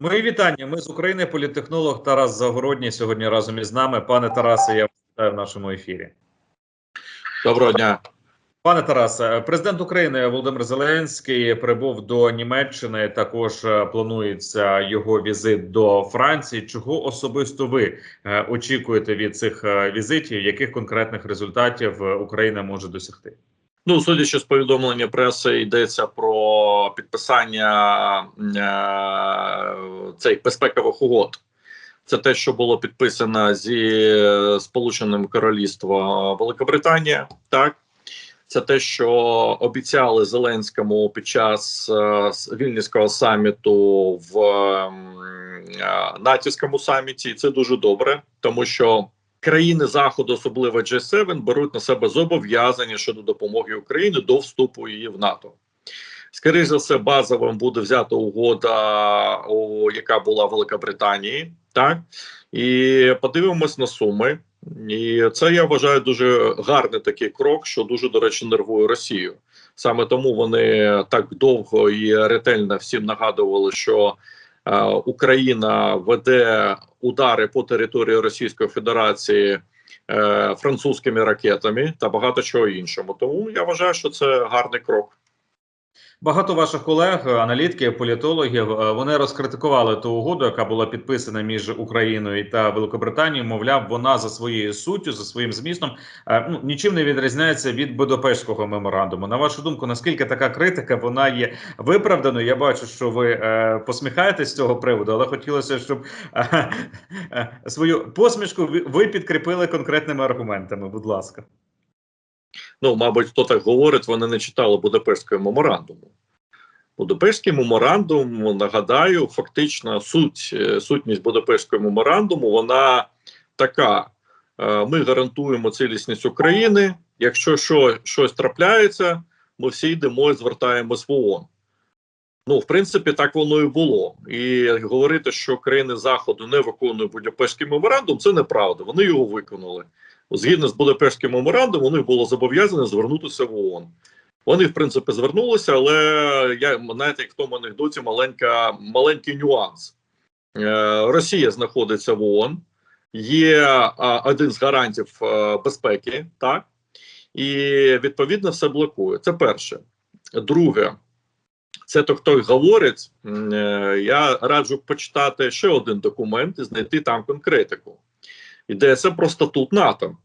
Мої вітання. Ми з України. Політтехнолог Тарас Загородній сьогодні разом із нами. Пане Тарасе, я вас вітаю в нашому ефірі. Доброго дня. Пане Тарасе, президент України Володимир Зеленський прибув до Німеччини. Також е, планується його візит до Франції. Чого особисто ви е, очікуєте від цих е, візитів? Яких конкретних результатів Україна може досягти? Ну, судячи з повідомлення преси, йдеться про підписання е, цих безпекових угод. Це те, що було підписано зі Сполученим Королівством Великобританія. Так, це те, що обіцяли Зеленському під час е, вільнівського саміту в е, натівському саміті. Це дуже добре, тому що країни заходу, особливо G7, беруть на себе зобов'язання щодо допомоги Україні до вступу її в НАТО. Скоріше за все, базовим буде взята угода, о, яка була в Великобританії, так і подивимось на суми. І це я вважаю дуже гарний такий крок, що дуже до речі нервує Росію. Саме тому вони так довго і ретельно всім нагадували, що Україна веде удари по території Російської Федерації е, французькими ракетами та багато чого іншому. Тому я вважаю, що це гарний крок. Багато ваших колег, аналітиків, політологів, е, вони розкритикували ту угоду, яка була підписана між Україною та Великобританією. Мовляв, вона за своєю суттю, за своїм змістом, е, ну нічим не відрізняється від Будапештського меморандуму. На вашу думку, наскільки така критика вона є виправданою? Я бачу, що ви е, посміхаєтесь з цього приводу, але хотілося, щоб свою посмішку ви підкріпили конкретними аргументами. Будь ласка. Ну, мабуть, хто так говорить, вони не читали Будапештського меморандуму. Будапештський меморандум, нагадаю, фактично суть, е, сутність Будапештського меморандуму, вона така: е, ми гарантуємо цілісність України. Якщо що, щось трапляється, ми всі йдемо і звертаємось в ООН. Ну, в принципі, так воно і було. І говорити, що країни Заходу не виконують Будапештський меморандум, це неправда. Вони його виконали. Згідно з Будапештським меморандумом, них було зобов'язання звернутися в ООН. Вони, в принципі, звернулися, але я знаєте, як в тому анекдоті маленька, маленький нюанс. Е, Росія знаходиться в ООН, є один з гарантів е, безпеки, так і відповідно все блокує. Це перше. Друге, це то, хто говорить. е, Я раджу почитати ще один документ і знайти там конкретику. Йдеться про статут НАТО.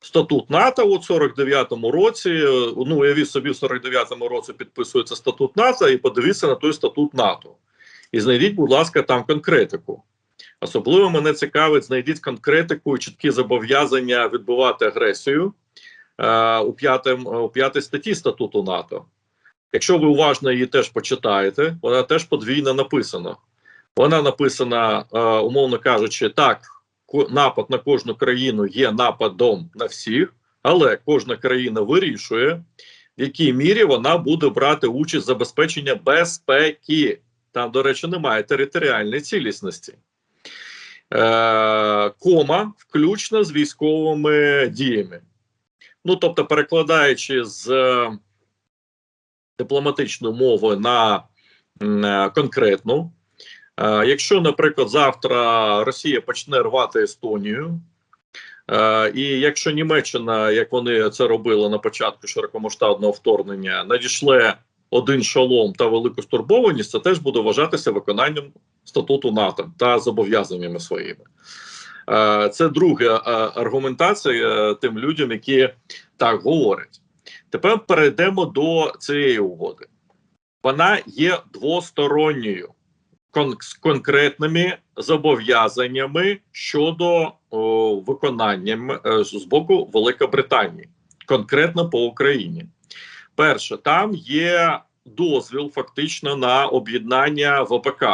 Статут НАТО от 49-му році. е, Ну, уявіть собі, в 49-му році підписується статут НАТО, і подивіться на той статут НАТО. І знайдіть, будь ласка, там конкретику. Особливо мене цікавить, знайдіть конкретику і чіткі зобов'язання відбувати агресію е, у, п'ятим, у п'ятій статті статуту НАТО. Якщо ви уважно її теж почитаєте, вона теж подвійно написана. Вона написана, е, умовно кажучи, так, напад на кожну країну є нападом на всіх, але кожна країна вирішує, в якій мірі вона буде брати участь в забезпеченні безпеки. Там, до речі, немає територіальної цілісності. Е, кома, включно з військовими діями. Ну, тобто, перекладаючи з е, дипломатичної мови на е, конкретну, Якщо, наприклад, завтра Росія почне рвати Естонію, е, і якщо Німеччина, як вони це робили на початку широкомасштабного вторгнення, надішле один шолом та велику стурбованість, це теж буде вважатися виконанням статуту НАТО та зобов'язаннями своїми. Е, Це друга е, аргументація е, тим людям, які так говорять. Тепер перейдемо до цієї угоди. Вона є двосторонньою кон з конкретними зобов'язаннями щодо о, виконання е, з боку Великобританії, конкретно по Україні. Перше, там є дозвіл фактично на об'єднання ВПК.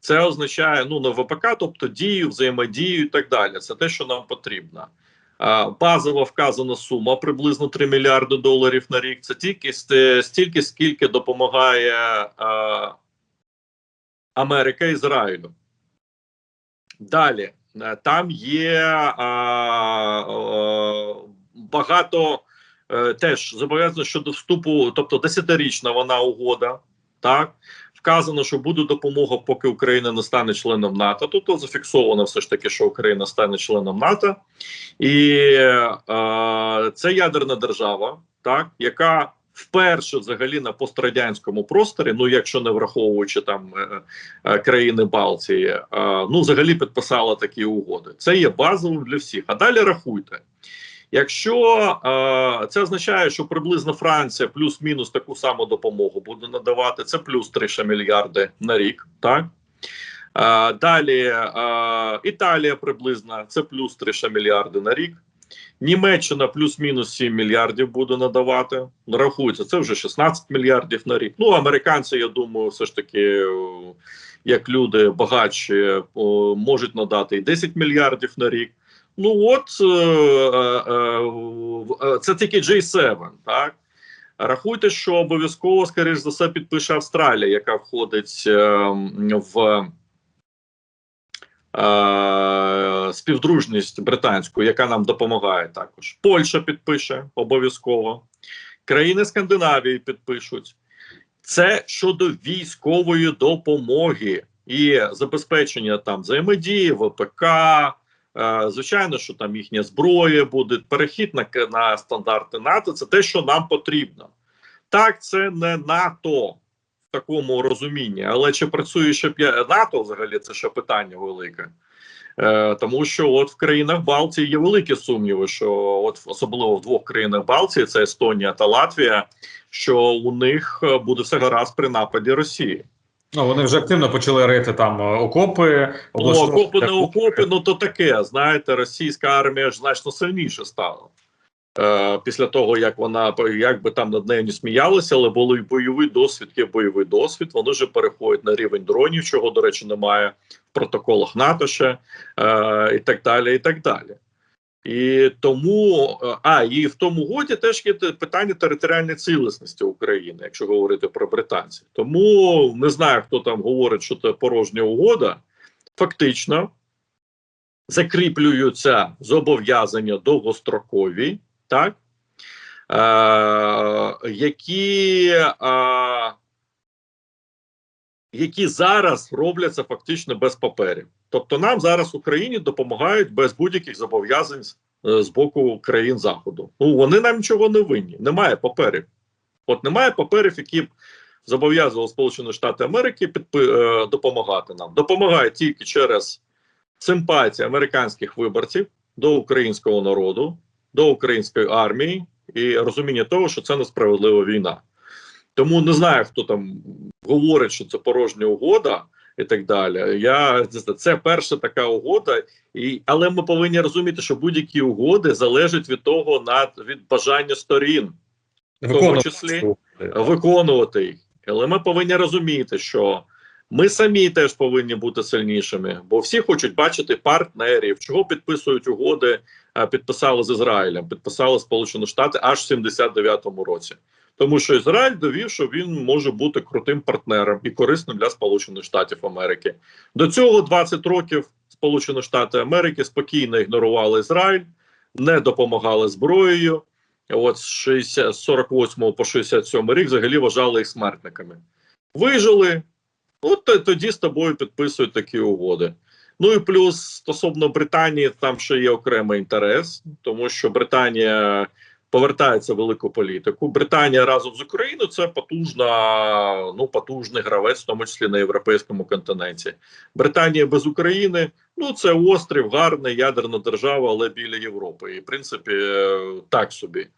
Це означає ну на ВПК, тобто дію, взаємодію і так далі. Це те, що нам потрібно. А, Базова вказана сума приблизно 3 мільярди доларів на рік. Це тільки стільки, скільки допомагає а, Америка Ізраїлю. Далі е, там є а, а, багато е, теж зобов'язано щодо вступу, тобто десятирічна вона угода. Так вказано, що буде допомога, поки Україна не стане членом НАТО. Тут зафіксовано все ж таки, що Україна стане членом НАТО, і е, це ядерна держава, так яка вперше взагалі на пострадянському просторі, ну якщо не враховуючи там е, е, країни Балтії, е, ну взагалі підписала такі угоди. Це є базовим для всіх. А далі рахуйте. Якщо це означає, що приблизно Франція плюс-мінус таку саму допомогу буде надавати, це плюс 3 мільярди на рік, так далі Італія приблизно це плюс 3 мільярди на рік. Німеччина плюс-мінус 7 мільярдів буде надавати. Рахується, це вже 16 мільярдів на рік. Ну, американці, я думаю, все ж таки, як люди багатші, можуть надати і 10 мільярдів на рік. Ну от е, е, е, це тільки J7, так. Рахуйте, що обов'язково, скоріш за все, підпише Австралія, яка входить е, в е, співдружність британську, яка нам допомагає також. Польща підпише обов'язково, країни Скандинавії підпишуть. Це щодо військової допомоги і забезпечення там взаємодії, ВПК. Е, Звичайно, що там їхня зброя буде перехід на, на стандарти НАТО. Це те, що нам потрібно. Так, це не НАТО в такому розумінні, але чи працює ще НАТО взагалі? Це ще питання велике. Е, тому що от в країнах Балтії є великі сумніви, що от особливо в двох країнах Балтії, це Естонія та Латвія, що у них е, буде все гаразд при нападі Росії. Ну вони вже активно почали рити там окопи, окопи, Ну, окопи не окопи, ну то таке. Знаєте, російська армія ж значно сильніше стала. Е, після того, як вона як би там над нею не сміялися, але були бойовий досвід, є бойовий досвід. Вони вже переходять на рівень дронів, чого, до речі, немає в протоколах НАТО ще е, і так далі. і так далі. І тому, е, а і в тому годі теж є питання територіальної цілісності України, якщо говорити про британців. Тому не знаю, хто там говорить, що це порожня угода. Фактично закріплюються зобов'язання довгострокові, так е, які, е, які зараз робляться фактично без паперів. Тобто нам зараз Україні допомагають без будь-яких зобов'язань е, з боку країн Заходу. Ну вони нам нічого не винні. Немає паперів. От немає паперів, які б зобов'язували Сполучені Штати Америки підпи, е, допомагати нам. Допомагають тільки через симпатії американських виборців до українського народу, до української армії і розуміння того, що це несправедлива війна. Тому не знаю, хто там говорить, що це порожня угода і так далі. Я це перша така угода, і але ми повинні розуміти, що будь-які угоди залежать від того, над від бажання сторін виконувати числі, виконувати їх. Але ми повинні розуміти, що ми самі теж повинні бути сильнішими, бо всі хочуть бачити партнерів, чого підписують угоди. Е, Підписали з Ізраїлем, підписали Сполучені Штати аж в 79-му році. Тому що Ізраїль довів, що він може бути крутим партнером і корисним для Сполучених Штатів Америки. До цього 20 років Сполучені Штати Америки спокійно ігнорували Ізраїль, не допомагали зброєю. От з 60, з 48 по 67 рік взагалі вважали їх смертниками. Вижили, от тоді з тобою підписують такі угоди. Ну і плюс стосовно Британії, там ще є окремий інтерес, тому що Британія повертається в велику політику. Британія разом з Україною це потужна, ну потужний гравець, в тому числі на європейському континенті. Британія без України ну це острів, гарна ядерна держава, але біля Європи. І в принципі, так собі.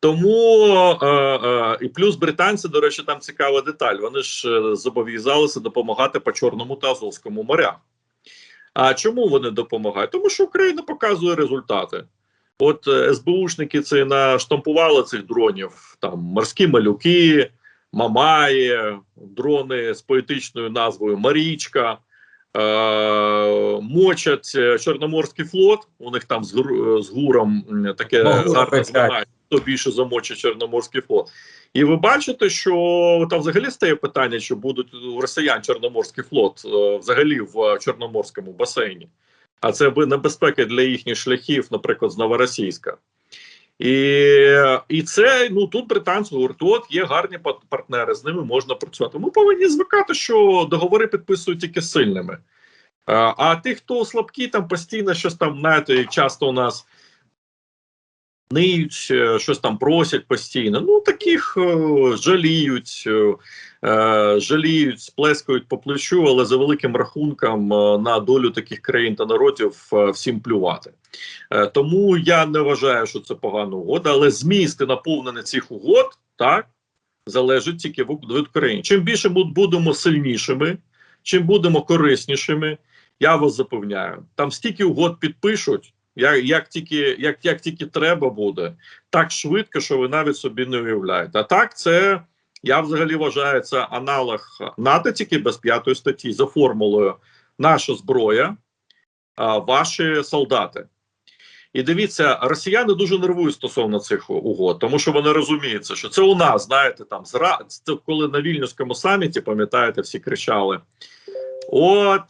Тому е, е, і плюс британці, до речі, там цікава деталь. Вони ж е, зобов'язалися допомагати по Чорному та Азовському морях. А чому вони допомагають? Тому що Україна показує результати. От е, СБУшники це наштампували цих дронів, там морські малюки, Мамаї, дрони з поетичною назвою Марічка, е, мочать е, Чорноморський флот. У них там з, з гуром таке гарне змагання, хто більше замочить Чорноморський флот. І ви бачите, що там взагалі стає питання, чи будуть у росіян Чорноморський флот е, взагалі в Чорноморському басейні. А це би небезпека для їхніх шляхів, наприклад, з Новоросійська. І, і це ну тут британці говорять, от є гарні партнери, з ними можна працювати. Ми повинні звикати, що договори підписують тільки сильними. А, а ті, хто слабкі, там постійно щось там, знаєте, часто у нас ниють, е, щось там просять постійно. Ну таких е, жаліють, е, жаліють, сплескають по плечу, але за великим рахунком на долю таких країн та народів всім плювати. Тому я не вважаю, що це погана угода, але зміст і наповнення цих угод так залежить тільки від країн. Чим більше будемо сильнішими, чим будемо кориснішими, я вас запевняю, там стільки угод підпишуть. Як, як тільки як, як тільки треба буде, так швидко, що ви навіть собі не уявляєте. А так, це я взагалі вважаю це аналог НАТО, тільки без п'ятої статті за формулою наша зброя, а ваші солдати. І дивіться, росіяни дуже нервують стосовно цих угод, тому що вони розуміють, що це у нас, знаєте, там зра... це коли на вільнюському саміті, пам'ятаєте, всі кричали: от,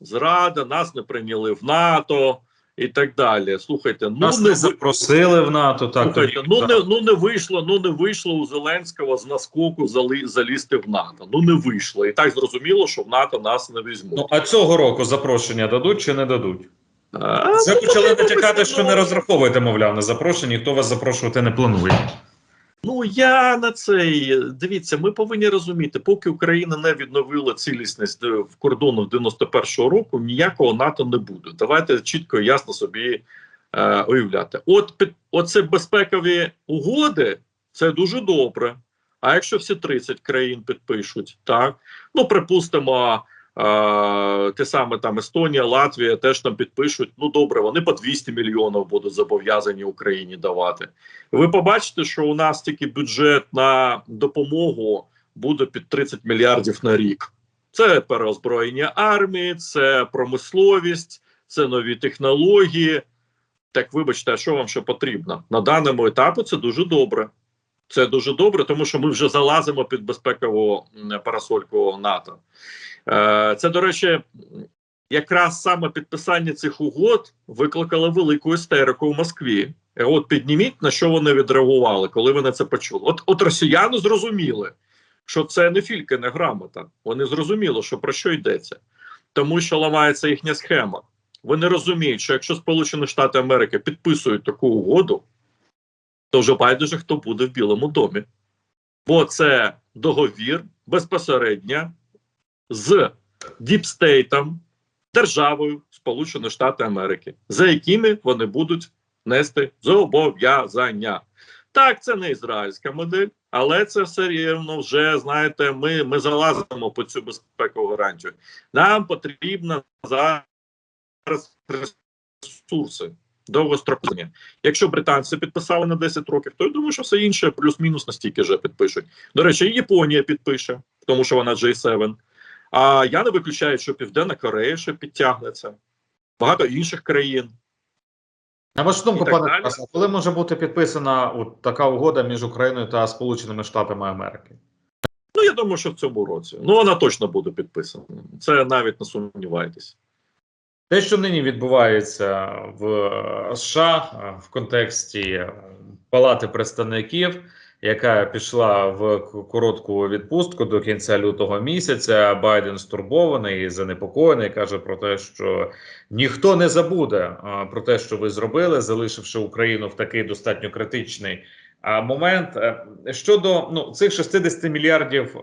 зрада, нас не прийняли в НАТО і так далі. Слухайте, ну Нас не запросили в НАТО. Так Слухайте, тоді- ну не ну не вийшло. Ну не вийшло у Зеленського з наскоку зали, залізти в НАТО. Ну не вийшло. І так зрозуміло, що в НАТО нас не візьмуть. Ну а цього року запрошення дадуть чи не дадуть? А, Це ну, почали натякати, що не розраховуєте, мовляв, на запрошення, ніхто вас запрошувати не планує. Ну я на цей дивіться. Ми повинні розуміти, поки Україна не відновила цілісність е, в кордонах 91-го року, ніякого НАТО не буде. Давайте чітко і ясно собі е, уявляти. От під оце безпекові угоди, це дуже добре. А якщо всі 30 країн підпишуть, так ну припустимо. Те саме там Естонія, Латвія теж там підпишуть. Ну добре, вони по 200 мільйонів будуть зобов'язані Україні давати. Ви побачите, що у нас тільки бюджет на допомогу буде під 30 мільярдів на рік. Це переозброєння армії, це промисловість, це нові технології. Так, вибачте, а що вам ще потрібно? На даному етапі це дуже добре. Це дуже добре, тому що ми вже залазимо під безпекову парасольку НАТО. Е, це, до речі, якраз саме підписання цих угод викликало велику істерику в Москві. Е, От підніміть на що вони відреагували, коли вони це почули. От, от росіяни зрозуміли, що це не філька, не грамота. Вони зрозуміли, що про що йдеться, тому що ламається їхня схема. Вони розуміють, що якщо Сполучені Штати Америки підписують таку угоду, то вже байдуже хто буде в Білому домі. Бо це договір безпосередньо з діпстейтом, державою Сполучені Штати Америки, за якими вони будуть нести зобов'язання. Так, це не ізраїльська модель, але це все рівно вже знаєте. Ми, ми залазимо по цю безпекову гарантію. Нам потрібно зараз ресурси довгострокові. Якщо британці підписали на 10 років, то я думаю, що все інше плюс-мінус настільки вже підпишуть. До речі, і Японія підпише, тому що вона J7. А я не виключаю, що Південна Корея ще підтягнеться, багато інших країн. На вашу думку, пане. Тарасе, коли може бути підписана от така угода між Україною та Сполученими Штатами Америки? Ну, я думаю, що в цьому році. Ну, вона точно буде підписана. Це навіть не сумнівайтесь. Те, що нині відбувається в е, США е, в контексті е, Палати представників, яка пішла в коротку відпустку до кінця лютого місяця, Байден стурбований і занепокоєний, каже про те, що ніхто не забуде про те, що ви зробили, залишивши Україну в такий достатньо критичний. Момент щодо ну цих 60 мільярдів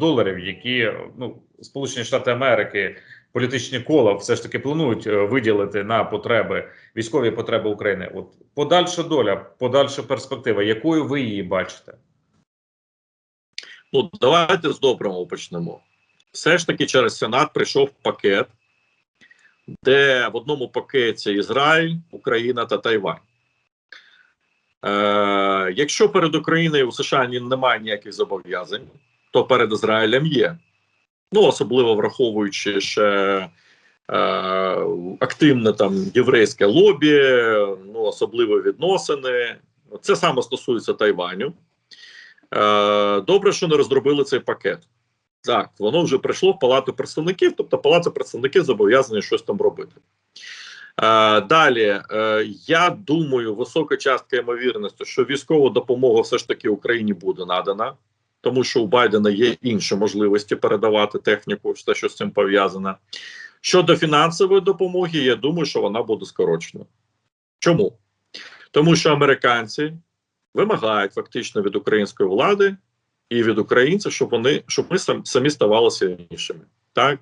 доларів, які ну Сполучені Штати Америки політичні кола все ж таки планують е, виділити на потреби військові потреби України. От подальша доля, подальша перспектива, якою ви її бачите? Ну, давайте з доброго почнемо. Все ж таки, через Сенат прийшов пакет, де в одному пакеті Ізраїль, Україна та Тайвань. Е, якщо перед Україною у США немає ніяких зобов'язань, то перед Ізраїлем є. Ну, особливо враховуючи ще е, активне там єврейське лобі, ну, особливо відносини. Це саме стосується Тайваню. Е, добре, що не розробили цей пакет. Так, воно вже прийшло в Палату представників, тобто Палата представників зобов'язані щось там робити. Е, далі, я думаю, висока частка ймовірності, що військова допомога все ж таки Україні буде надана, тому що у Байдена є інші можливості передавати техніку, все, що з цим пов'язане. Щодо фінансової допомоги, я думаю, що вона буде скорочена. Чому? Тому що американці вимагають фактично від української влади і від українців, щоб вони щоб ми самі ставали сильнішими. Так?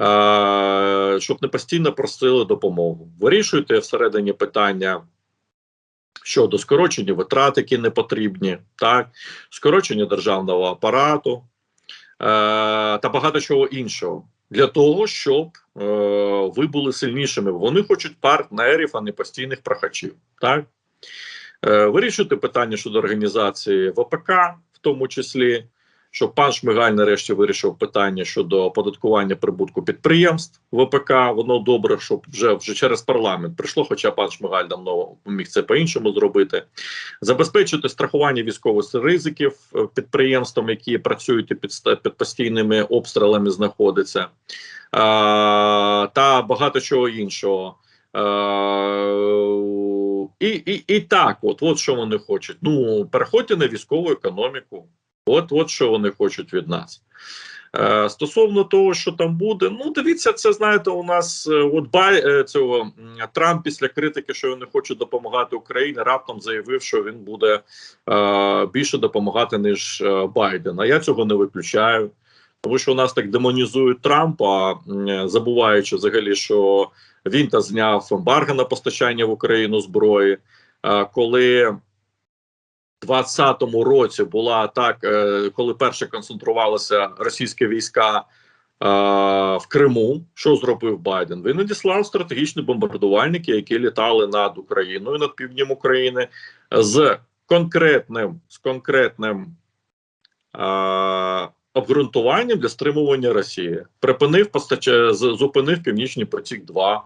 Е, щоб не постійно просили допомогу. Вирішуйте всередині питання щодо скорочення витрат, які не потрібні, так, скорочення державного апарату е, та багато чого іншого. Для того, щоб е, ви були сильнішими. Вони хочуть партнерів, а не постійних прохачів. Так? Е, вирішити питання щодо організації ВПК, в тому числі, щоб пан Шмигаль нарешті вирішив питання щодо оподаткування прибутку підприємств ВПК. Воно добре, щоб вже вже через парламент прийшло. Хоча пан Шмигаль давно міг це по-іншому зробити. Забезпечити страхування військових ризиків е, підприємствам, які працюють під, під постійними обстрілами знаходяться, е, та багато чого іншого. Е, і, і, і так, от, от що вони хочуть. Ну, переходьте на військову економіку. От, от що вони хочуть від нас. Е, стосовно того, що там буде, ну дивіться, це знаєте, у нас е, от Бай е, цього Трамп після критики, що він не хоче допомагати Україні, раптом заявив, що він буде е, більше допомагати ніж е, Байден. А я цього не виключаю, тому що у нас так демонізують Трампа, забуваючи взагалі, що він та зняв ембарго на постачання в Україну зброї. Коли 20-му році була атака, е, коли перше концентрувалися російські війська е, в Криму. Що зробив Байден? Він надіслав стратегічні бомбардувальники, які літали над Україною, над півднем України, з конкретним з конкретним е, обґрунтуванням для стримування Росії. Припинив постача, з- зупинив Північний потік 2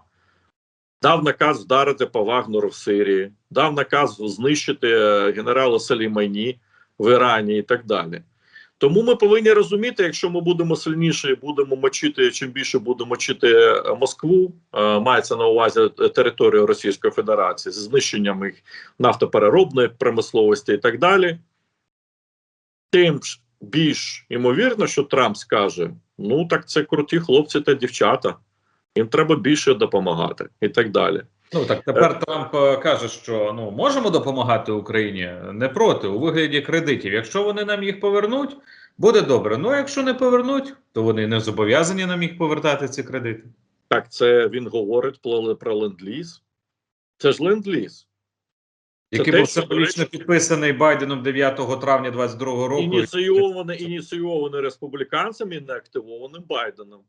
дав наказ вдарити по Вагнеру в Сирії, дав наказ знищити е, генерала Салімайні в Ірані і так далі. Тому ми повинні розуміти, якщо ми будемо сильніше, будемо мочити, чим більше будемо мочити е, Москву, е, мається на увазі територію Російської Федерації з знищенням їх нафтопереробної промисловості і так далі, тим більш ймовірно, що Трамп скаже: ну так це круті хлопці та дівчата їм треба більше допомагати і так далі. Ну так тепер Трамп е, каже, що ну можемо допомагати Україні не проти у вигляді кредитів. Якщо вони нам їх повернуть, буде добре. Ну а якщо не повернуть, то вони не зобов'язані нам їх повертати ці кредити. Так, це він говорить про, про ленд-ліз. Це ж ленд-ліз. Який був символічно підписаний Байденом 9 травня 22 року. Ініційований, ініційований республіканцями і не активованим Байденом.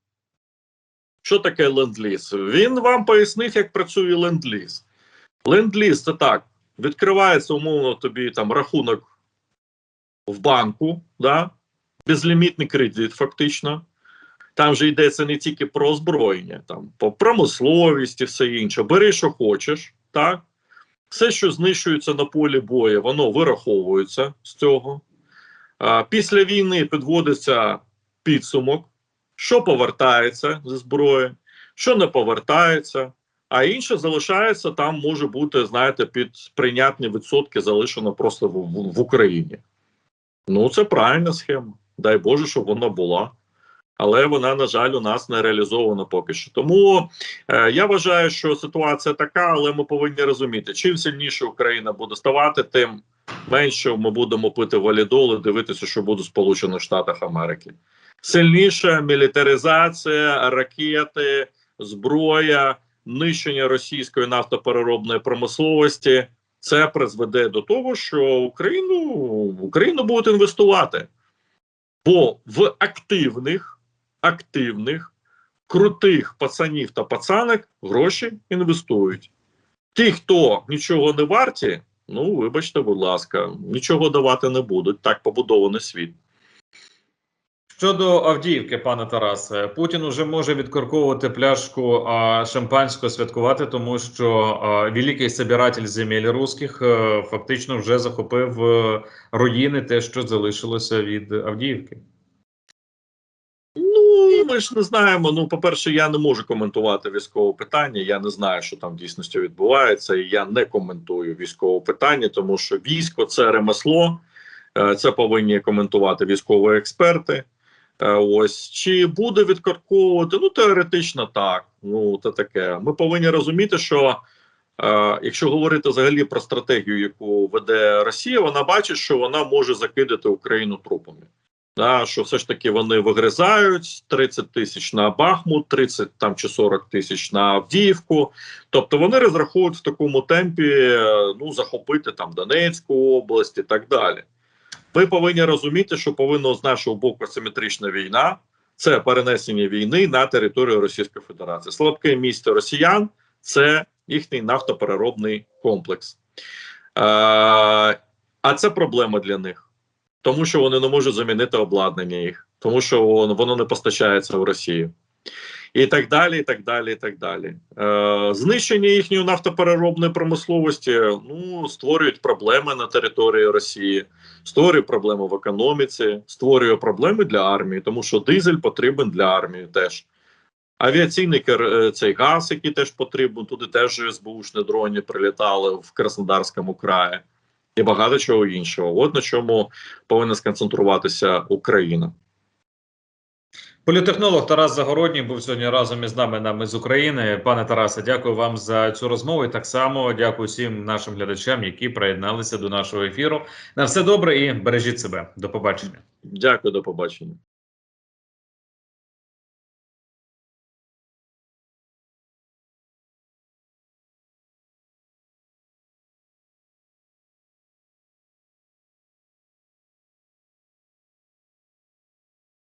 Що таке ленд-ліз? Він вам пояснив, як працює ленд-ліз. Ленд-ліз це так: відкривається умовно тобі там рахунок в банку, да? безлімітний кредит, фактично. Там же йдеться не тільки про озброєння, там по промисловість і все інше. Бери, що хочеш, так? Все, що знищується на полі бою, воно вираховується з цього. Після війни підводиться підсумок, що повертається зі зброї, що не повертається, а інше залишається там, може бути, знаєте, під прийнятні відсотки залишено просто в, в, в Україні. Ну, це правильна схема. Дай Боже, щоб вона була. Але вона, на жаль, у нас не реалізована поки що. Тому е, я вважаю, що ситуація така, але ми повинні розуміти, чим сильніше Україна буде ставати, тим менше ми будемо пити валідол і дивитися, що буде в Сполучених Штатах Америки. Сильніша мілітаризація, ракети, зброя, нищення російської нафтопереробної промисловості. Це призведе до того, що Україну Україну будуть інвестувати. Бо в активних, активних, крутих пацанів та пацанок гроші інвестують. Ті, хто нічого не варті, ну вибачте, будь ласка, нічого давати не будуть. Так побудований світ. Щодо Авдіївки, пане Тарасе, Путін уже може відкорковувати пляшку а, шампанського святкувати, тому що а, великий собиратель земель русських а, фактично вже захопив а, руїни, те, що залишилося від Авдіївки. Ну ми ж не знаємо. Ну, по-перше, я не можу коментувати військове питання. Я не знаю, що там в дійсності відбувається, і я не коментую військове питання, тому що військо це ремесло, е, це повинні коментувати військові експерти. Е, Ось чи буде відкорковувати? Ну теоретично так. Ну це таке. Ми повинні розуміти, що е, якщо говорити взагалі про стратегію, яку веде Росія, вона бачить, що вона може закидати Україну трупами. Да, що все ж таки вони вигризають 30 тисяч на Бахмут, 30 там чи 40 тисяч на Авдіївку. Тобто вони розраховують в такому темпі е, ну захопити там Донецьку область і так далі. Ми повинні розуміти, що повинна з нашого боку асиметрична війна це перенесення війни на територію Російської Федерації. Слабке місце росіян це їхній нафтопереробний комплекс. Е, а це проблема для них тому що вони не можуть замінити обладнання їх, тому що воно не постачається в Росію. І так далі, і так далі, і так далі. Е, знищення їхньої нафтопереробної промисловості ну, створюють проблеми на території Росії, створює проблеми в економіці, створює проблеми для армії, тому що дизель потрібен для армії теж. Авіаційний е, цей газ, який теж потрібен, туди теж СБУшні дроні прилітали в Краснодарському краї і багато чого іншого. От на чому повинна сконцентруватися Україна. Політехнолог Тарас Загородній був сьогодні разом із нами нами з України. Пане Тарасе, дякую вам за цю розмову. І так само дякую всім нашим глядачам, які приєдналися до нашого ефіру. На все добре і бережіть себе. До побачення. Дякую, до побачення.